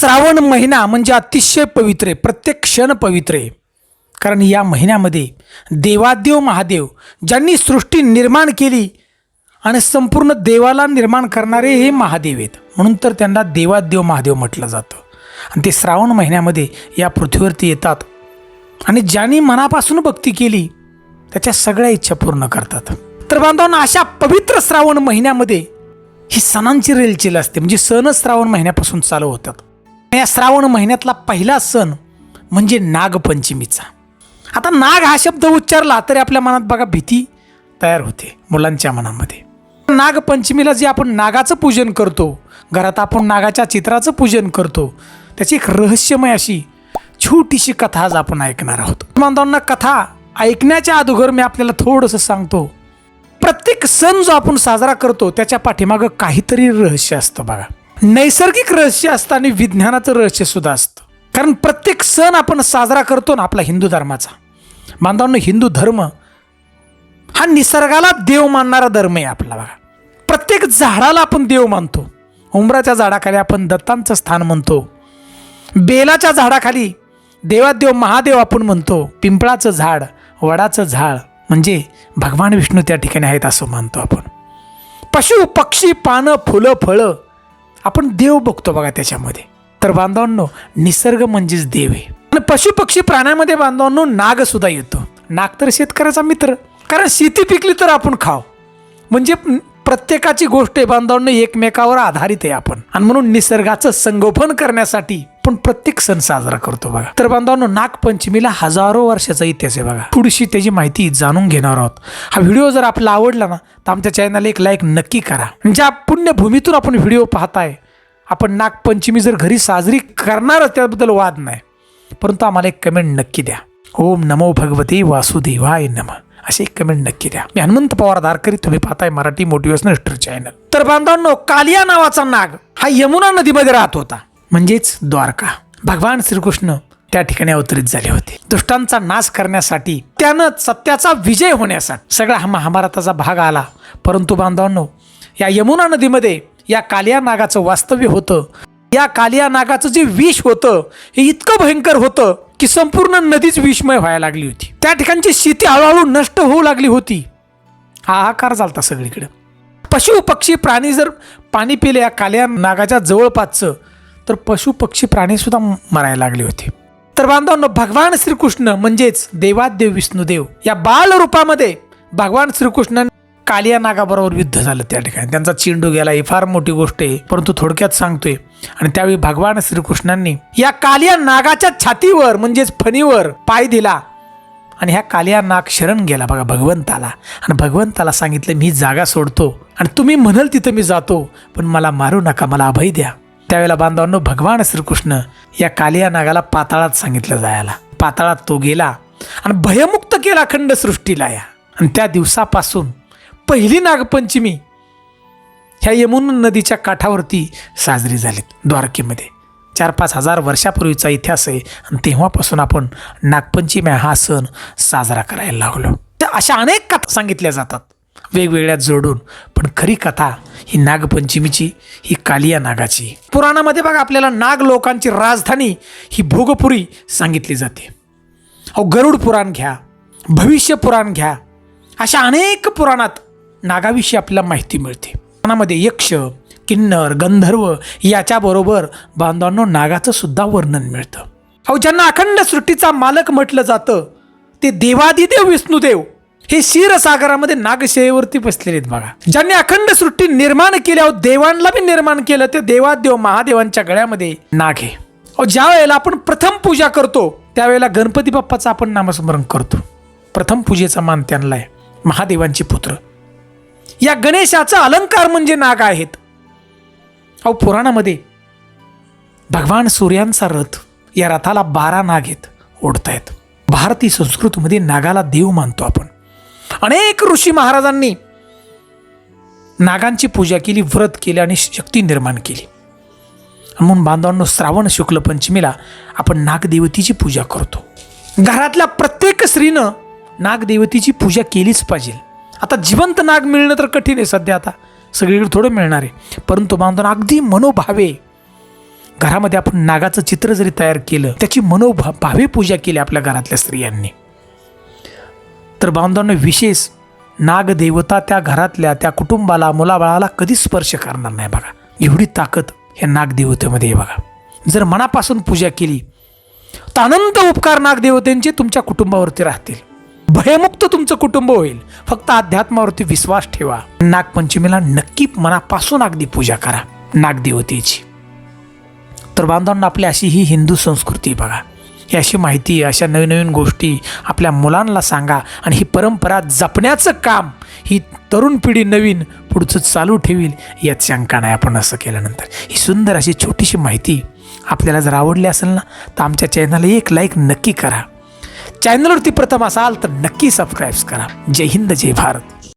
श्रावण महिना म्हणजे अतिशय पवित्र आहे प्रत्येक क्षण पवित्र. आहे कारण या महिन्यामध्ये देवादेव महादेव ज्यांनी सृष्टी निर्माण केली आणि संपूर्ण देवाला निर्माण करणारे हे महादेव आहेत. म्हणून तर त्यांना देवादेव महादेव म्हटलं जातं. आणि ते श्रावण महिन्यामध्ये या पृथ्वीवरती येतात आणि ज्यांनी मनापासून भक्ती केली त्याच्या सगळ्या इच्छा पूर्ण करतात. तर बांधवांना अशा पवित्र श्रावण महिन्यामध्ये ही सणांची रेलचेल असते. म्हणजे सण श्रावण महिन्यापासून चालू होतात. या श्रावण महिन्यातला पहिला सण म्हणजे नागपंचमीचा. आता नाग हा शब्द उच्चारला तरी आपल्या मनात बघा भीती तयार होते मुलांच्या मनामध्ये. नागपंचमीला जे आपण नागाचं पूजन करतो घरात आपण नागाच्या चित्राचं पूजन करतो त्याची एक रहस्यमय अशी छोटीशी कथा आज आपण ऐकणार आहोत. बांधवांना कथा ऐकण्याच्या अगोदर मी आपल्याला थोडंसं सांगतो. प्रत्येक सण जो आपण साजरा करतो त्याच्या पाठीमागं काहीतरी रहस्य असतं बघा. नैसर्गिक रहस्य असतं आणि विज्ञानाचं रहस्य सुद्धा असतं. कारण प्रत्येक सण आपण साजरा करतो ना आपला हिंदू धर्माचा. बांधवांनो हिंदू धर्म हा निसर्गाला देव मानणारा धर्म आहे आपला बघा. प्रत्येक झाडाला आपण देव मानतो. उंबराच्या झाडाखाली आपण दत्तांचं स्थान म्हणतो. बेलाच्या झाडाखाली देवादेव महादेव आपण म्हणतो. पिंपळाचं झाड वडाचं झाड म्हणजे भगवान विष्णू त्या ठिकाणी आहेत असं मानतो आपण. पशु पक्षी पानं फुलं फळं आपण देव बघतो बघा त्याच्यामध्ये. तर बांधवांनो निसर्ग म्हणजेच देव आहे. आणि पशु पक्षी बांधवांनो नाग सुद्धा येतो. नाग तर शेतकऱ्याचा मित्र. कारण शेती पिकली तर आपण खाव म्हणजे प्रत्येकाची गोष्ट आहे बांधवांना एकमेकावर आधारित आहे आपण. आणि म्हणून निसर्गाचं संगोपन करण्यासाठी पण प्रत्येक सण साजरा करतो बघा. तर बांधवांनो नागपंचमीला हजारो वर्षाचा इतिहास आहे बघा. थोडीशी त्याची माहिती जाणून घेणार आहोत. हा व्हिडिओ जर आपला आवडला ना तर आमच्या चॅनलला एक लाईक नक्की करा. ज्या पुण्यभूमीतून आपण व्हिडिओ पाहताय आपण नागपंचमी जर घरी साजरी करणारच त्याबद्दल वाद नाही. परंतु आम्हाला एक कमेंट नक्की द्या. ओम नमो भगवते वासुदेवाय नम. अशी एक कमेंट नक्की द्या. मी हनुमंत पवार दारकरी तुम्ही पाहताय मराठी मोटिवेशनल स्टर चॅनल तर बांधवांनो कालिया नावाचा नाग हा यमुना नदीमध्ये राहत होता. म्हणजेच द्वारका. भगवान श्रीकृष्ण त्या ठिकाणी अवतरित झाले होते. दुष्टांचा नाश करण्यासाठी त्यानं सत्याचा विजय होण्यासाठी सगळा हा महाभारताचा भाग आला. परंतु बांधवांनो या यमुना नदीमध्ये या कालिया नागाचं वास्तव्य होतं. या कालिया नागाचं जे विष होतं हे इतकं भयंकर होतं की संपूर्ण नदीच विषमय व्हायला लागली होती. त्या ठिकाणची शेती हळूहळू नष्ट होऊ लागली होती. हाहाकार चालता सगळीकडे. पशु पक्षी प्राणी जर पाणी पिले या कालिया नागाच्या जवळपासचं तर पशु पक्षी प्राणीसुद्धा मरायला लागले होते. तर बांधवांनो भगवान श्रीकृष्ण म्हणजेच देवादेव विष्णुदेव या बाल रूपामध्ये भगवान श्रीकृष्ण कालिया नागाबरोबर युद्ध झालं त्या ठिकाणी. त्यांचा चेंडू गेला ही फार मोठी गोष्ट आहे परंतु थोडक्यात सांगतोय आणि त्यावेळी भगवान श्रीकृष्णांनी या कालिया नागाच्या छातीवर म्हणजेच फणीवर पाय दिला. आणि ह्या कालिया नाग शरण गेला. बघा भगवंताला. आणि भगवंताला सांगितलं मी जागा सोडतो. आणि तुम्ही म्हणाल तिथं मी जातो. पण मला मारू नका मला अभय द्या. त्यावेळेला बांधवांनो भगवान श्रीकृष्ण या कालिया नागाला पाताळात सांगितलं जायला. पाताळात तो गेला आणि भयमुक्त केला अखंड सृष्टीला या. आणि त्या दिवसापासून पहिली नागपंचमी ह्या यमुना नदीच्या काठावरती साजरी झालीत द्वारकेमध्ये. चार पाच हजार वर्षापूर्वीचा इतिहास आहे आणि तेव्हापासून आपण नागपंचमी हा सण साजरा करायला लागलो. तर अशा अनेक कथा सांगितल्या जातात वेगवेगळ्या जोडून. पण खरी कथा ही नागपंचमीची ही कालिया नागाची. पुराणामध्ये बघा आपल्याला नाग लोकांची राजधानी ही भोगपुरी सांगितली जाते. अहो गरुड पुराण घ्या भविष्य पुराण घ्या अशा अनेक पुराणात नागाविषयी आपल्याला माहिती मिळते. पुराणामध्ये यक्ष किन्नर गंधर्व याच्याबरोबर बांधवांनो नागाचं सुद्धा वर्णन मिळतं. अहो ज्यांना अखंड सृष्टीचा मालक म्हटलं जातं ते देवादिदेव विष्णुदेव हे क्षीरसागरामध्ये नागशेवरती बसलेले आहेत बघा. ज्यांनी अखंड सृष्टी निर्माण केली अहो देवांना बी निर्माण केलं ते देवादेव महादेवांच्या गळ्यामध्ये नाग आहे. अहो ज्या वेळेला आपण प्रथम पूजा करतो त्यावेळेला गणपती बाप्पाचं आपण नामस्मरण करतो. प्रथम पूजेचा मान त्यांना आहे महादेवांचे पुत्र. या गणेशाचा अलंकार म्हणजे नाग आहेत. अहो पुराणामध्ये भगवान सूर्यांचा रथ या रथाला बारा नाग आहेत ओढतायत. भारतीय संस्कृतीमध्ये नागाला देव मानतो आपण. अनेक ऋषी महाराजांनी नागांची पूजा केली व्रत केले आणि शक्ती निर्माण केली. म्हणून बांधवांनो श्रावण शुक्ल पंचमीला आपण नागदेवतीची पूजा करतो. घरातल्या प्रत्येक स्त्रीनं नागदेवतीची पूजा केलीच पाहिजे. आता जिवंत नाग मिळणं तर कठीण आहे सध्या आता. सगळीकडे थोडं मिळणार आहे. परंतु बांधवांना अगदी मनोभावे घरामध्ये आपण नागाचं चित्र जरी तयार केलं त्याची मनोभा भावे पूजा केली आपल्या घरातल्या स्त्रियांनी. तर बांधवांना विशेष नागदेवता त्या घरातल्या त्या कुटुंबाला मुलाबाळाला कधीच स्पर्श करणार नाही बघा. एवढी ताकद ह्या नागदेवतेमध्ये आहे बघा. जर मनापासून पूजा केली तर अनंत उपकार नागदेवतेंचे तुमच्या कुटुंबावरती राहतील. भयमुक्त तुमचं कुटुंब होईल. फक्त अध्यात्मावरती विश्वास ठेवा. नागपंचमीला नक्की मनापासून अगदी पूजा करा. नागदेवतेची. तर बांधवांना आपली अशी ही हिंदू संस्कृती बघा. ही अशी माहिती अशा नवीन नवीन गोष्टी आपल्या मुलांना सांगा आणि ही परंपरा जपण्याचं काम ही तरुण पिढी नवीन पुढचं चालू ठेवील यात शंका नाही. आपण असं केल्यानंतर ही सुंदर अशी छोटीशी माहिती आपल्याला जर आवडली असेल ना तर आमच्या चॅनलला एक लाईक नक्की करा. चॅनलवरती प्रथम असाल तर नक्की सबस्क्राईब करा. जय हिंद जय भारत.